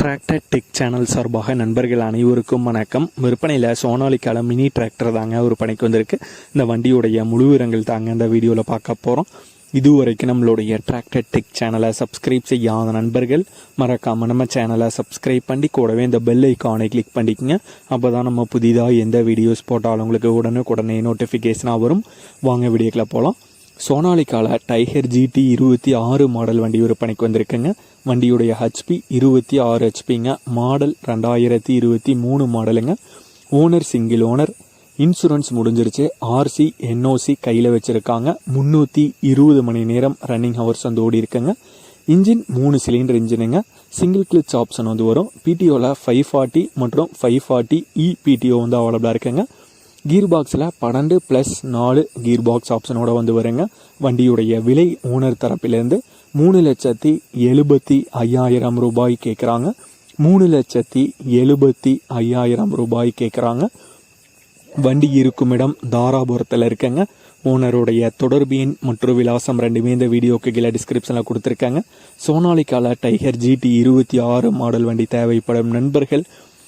Tractor tech channel சார்பாக நண்பர்கள் அனைவருக்கும் வணக்கம். விற்பனையில் சோனாலிக்கால மினி டிராக்டர் தாங்க ஒரு பணிக்கு வந்திருக்கு. இந்த வண்டியுடைய முழு விவரங்கள் தாங்க இந்த வீடியோவில் பார்க்க போகிறோம் இதுவரைக்கும் நம்மளுடைய டிராக்டர் டெக் சேனலை சப்ஸ்கிரைப் செய்யாத நண்பர்கள் மறக்காமல் நம்ம சேனலை சப்ஸ்கிரைப் பண்ணி கூடவே இந்த பெல் ஐக்கானை கிளிக் பண்ணிக்கங்க. அப்போ தான் நம்ம புதிதாக எந்த வீடியோஸ் போட்டாலும் உங்களுக்கு உடனே உடனே நோட்டிஃபிகேஷனாக வரும். வாங்க வீடியோக்கில் போகலாம் சோனாலிக்கால டைகர் ஜிடி இருபத்தி ஆறு மாடல் வண்டி விற்பனைக்கு வந்திருக்குங்க. வண்டியுடைய ஹெச்பி இருபத்தி ஆறு ஹெச்பிங்க மாடல் ரெண்டாயிரத்தி இருபத்தி மூணு மாடலுங்க. ஓனர் சிங்கிள் ஓனர் இன்சூரன்ஸ் முடிஞ்சிருச்சு. ஆர்சி என்ஓசி கையில் வச்சுருக்காங்க. முந்நூற்றி இருபது மணி நேரம் ரன்னிங் ஹவர்ஸ் வந்து ஓடி இருக்குங்க. இன்ஜின் மூணு சிலிண்டர் இன்ஜினுங்க சிங்கிள் கிளிச் ஆப்ஷன் வந்து வரும். பிடிஓவில் ஃபைவ் ஃபார்ட்டி மற்றும் ஃபைவ் ஃபார்ட்டி இ பிடிஓ வந்து அவைலபிளாக இருக்குங்க. கீர் பாக்ஸில் பன்னெண்டு ப்ளஸ் நாலு கீர் பாக்ஸ் ஆப்ஷனோட வந்து வருங்க. வண்டியுடைய விலை ஓனர் தரப்பிலேருந்து மூணு லட்சத்தி எழுபத்தி ஐயாயிரம் ரூபாய் கேட்குறாங்க மூணு லட்சத்தி எழுபத்தி ஐயாயிரம் ரூபாய் கேட்குறாங்க வண்டி இருக்கும் இடம் தாராபுரத்தில் இருக்கங்க. ஓனருடைய தொடர்பு எண் மற்றும் விலாசம் ரெண்டுமே இந்த வீடியோக்கு கீழே டிஸ்கிரிப்ஷனில் கொடுத்துருக்காங்க. சோனாலிக்கால டைகர் ஜிடி இருபத்தி ஆறு மாடல் வண்டி தேவைப்படும் நண்பர்கள்.